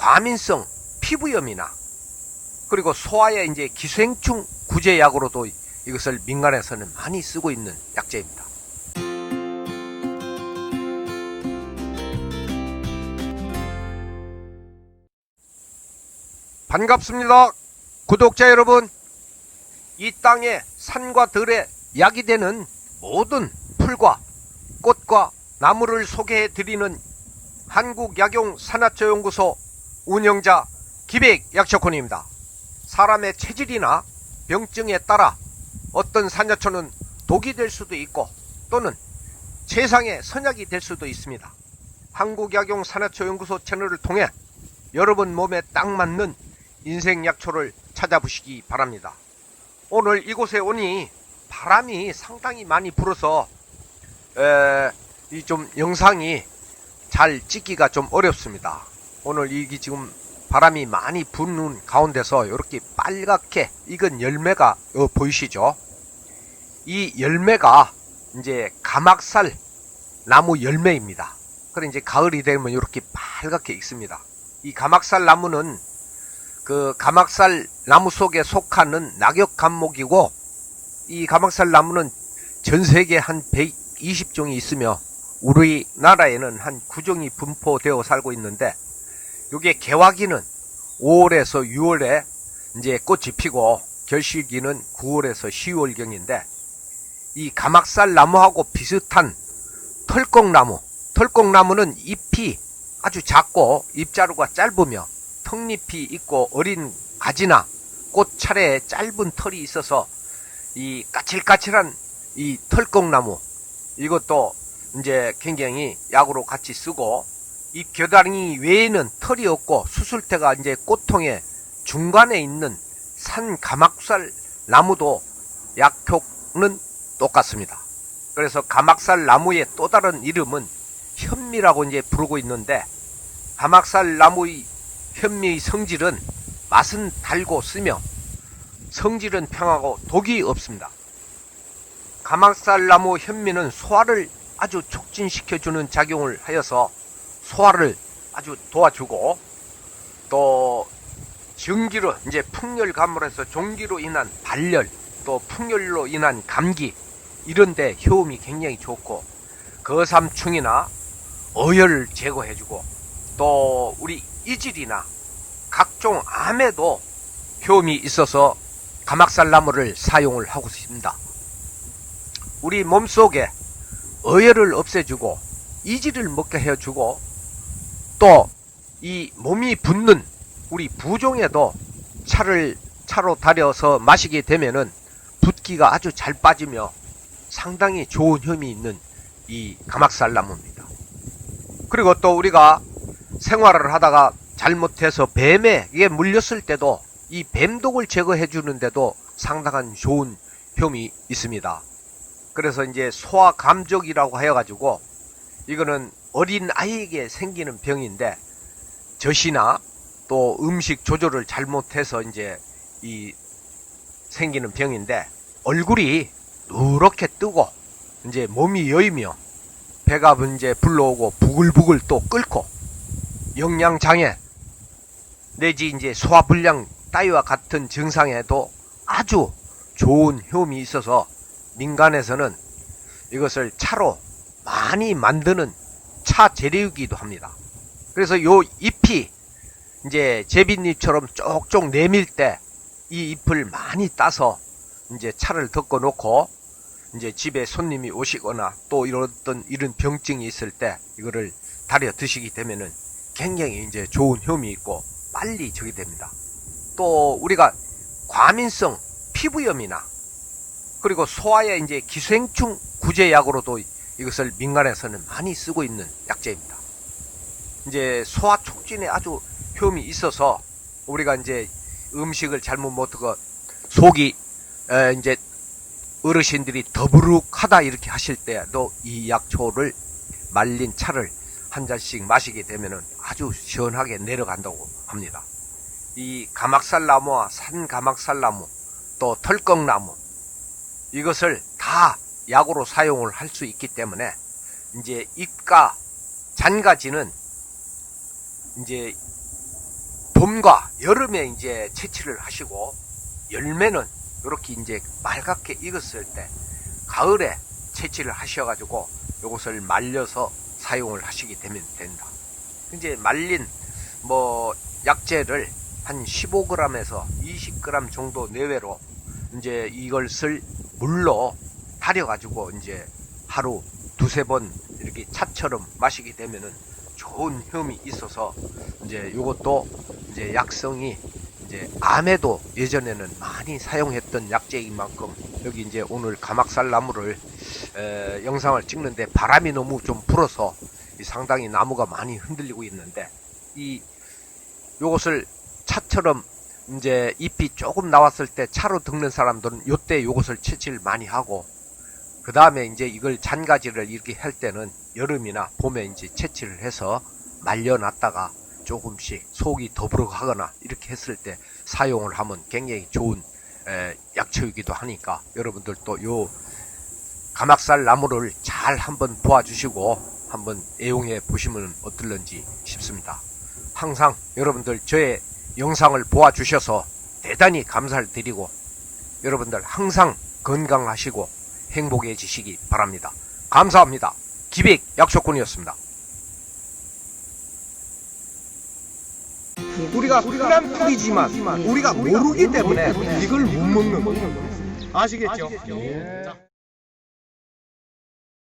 과민성 피부염이나 그리고 소아의 이제 기생충 구제약으로도 이것을 민간에서는 많이 쓰고 있는 약재입니다. 반갑습니다. 구독자 여러분. 이 땅에 산과 들에 약이 되는 모든 풀과 꽃과 나무를 소개해 드리는 한국약용산화초연구소 운영자 기백 약초콘입니다. 사람의 체질이나 병증에 따라 어떤 산야초는 독이 될 수도 있고 또는 세상의 선약이 될 수도 있습니다. 한국약용산화초연구소 채널을 통해 여러분 몸에 딱 맞는 인생 약초를 찾아보시기 바랍니다. 오늘 이곳에 오니 바람이 상당히 많이 불어서 이 좀 영상이 잘 찍기가 좀 어렵습니다. 오늘 이게 지금 바람이 많이 부는 가운데서 이렇게 빨갛게 익은 열매가 어, 보이시죠? 이 열매가 이제 가막살 나무 열매입니다. 그래 이제 가을이 되면 이렇게 빨갛게 익습니다. 이 가막살 나무는 그 가막살 나무 속에 속하는 낙엽 감목이고 이 가막살 나무는 전 세계 한 120종이 있으며 우리나라에는 한 9종이 분포되어 살고 있는데 이게 개화기는 5월에서 6월에 이제 꽃이 피고 결실기는 9월에서 10월경인데 이 가막살 나무하고 비슷한 털꺽나무 털꺽나무는 잎이 아주 작고 잎자루가 짧으며 턱잎이 있고 어린 가지나 꽃 차례에 짧은 털이 있어서 이 까칠까칠한 이 털꺽나무 이것도 이제 굉장히 약으로 같이 쓰고 잎 겨다랑이 외에는 털이 없고 수술태가 이제 꽃통의 중간에 있는 산 가막살 나무도 약효는 똑같습니다. 그래서 가막살 나무의 또 다른 이름은 현미라고 이제 부르고 있는데 가막살 나무의 현미의 성질은 맛은 달고 쓰며 성질은 평하고 독이 없습니다. 가막살 나무 현미는 소화를 아주 촉진시켜주는 작용을 하여서 소화를 아주 도와주고 또 증기로 이제 풍열 감물에서 종기로 인한 발열 또 풍열로 인한 감기 이런데 효험이 굉장히 좋고 거삼충이나 어혈을 제거해주고 또 우리 이질이나 각종 암에도 효험이 있어서 가막살 나무를 사용을 하고 있습니다. 우리 몸속에 어혈을 없애주고 이질을 먹게 해주고 또 이 몸이 붓는 우리 부종에도 차를 차로 달여서 마시게 되면은 붓기가 아주 잘 빠지며 상당히 좋은 혐이 있는 이 가막살 나무입니다. 그리고 또 우리가 생활을 하다가 잘못해서 뱀에게 물렸을 때도 이 뱀독을 제거해 주는데도 상당한 좋은 효이 있습니다. 그래서 이제 소아 감족이라고 하여 가지고 이거는 어린 아이에게 생기는 병인데 젖이나 또 음식 조절을 잘못해서 이제 이 생기는 병인데 얼굴이 누렇게 뜨고 이제 몸이 여이며 배가 이제 불러오고 부글부글 또 끓고 영양장애 내지 이제 소화불량 따위와 같은 증상에도 아주 좋은 효험이 있어서 민간에서는 이것을 차로 많이 만드는 차 재료이기도 합니다. 그래서 요 잎이 이제 제비잎처럼 쪽쪽 내밀 때 이 잎을 많이 따서 이제 차를 덮어 놓고 이제 집에 손님이 오시거나 또 이런 이런 병증이 있을 때 이거를 달여 드시게 되면은 굉장히 이제 좋은 효험이 있고 빨리 적이 됩니다. 또 우리가 과민성 피부염이나 그리고 소아의 이제 기생충 구제약으로도 이것을 민간에서는 많이 쓰고 있는 약재입니다. 이제 소화 촉진에 아주 효험이 있어서 우리가 이제 음식을 잘못 먹고 속이 에, 이제 어르신들이 더부룩하다 이렇게 하실 때도 이 약초를 말린 차를 한 잔씩 마시게 되면 아주 시원하게 내려간다고 합니다. 이 가막살 나무와 산 가막살 나무 또 털꺽 나무 이것을 다 약으로 사용을 할 수 있기 때문에 이제 잎과 잔가지는 이제 봄과 여름에 이제 채취를 하시고 열매는 이렇게 이제 빨갛게 익었을 때 가을에 채취를 하셔가지고 이것을 말려서 사용을 하시게 되면 된다. 이제 말린 뭐 약재를 한 15g에서 20g 정도 내외로 이제 이것을 물로 달여가지고 이제 하루 두세 번 이렇게 차처럼 마시게 되면은 좋은 혐이 있어서 이제 이것도 이제 약성이 이제 암에도 예전에는 많이 사용했던 약재인 만큼 여기 이제 오늘 가막살 나무를 에, 영상을 찍는데 바람이 너무 좀 불어서 이 상당히 나무가 많이 흔들리고 있는데 이 요것을 차처럼 이제 잎이 조금 나왔을 때 차로 늙는 사람들은 요때 요것을 채취를 많이 하고 그 다음에 이제 이걸 잔가지를 이렇게 할 때는 여름이나 봄에 이제 채취를 해서 말려놨다가 조금씩 속이 더부룩하거나 이렇게 했을 때 사용을 하면 굉장히 좋은 에, 약초이기도 하니까 여러분들도 요 가막살 나무를 잘 한번 보아주시고 한번 애용해 보시면 어떨런지 싶습니다. 항상 여러분들 저의 영상을 보아주셔서 대단히 감사를 드리고 여러분들 항상 건강하시고 행복해지시기 바랍니다. 감사합니다. 기백 약초꾼이었습니다. 우리가 흔한 풀이지만 우리가 모르기 때문에 이걸 못 먹는 거예요. 아시겠죠? 자.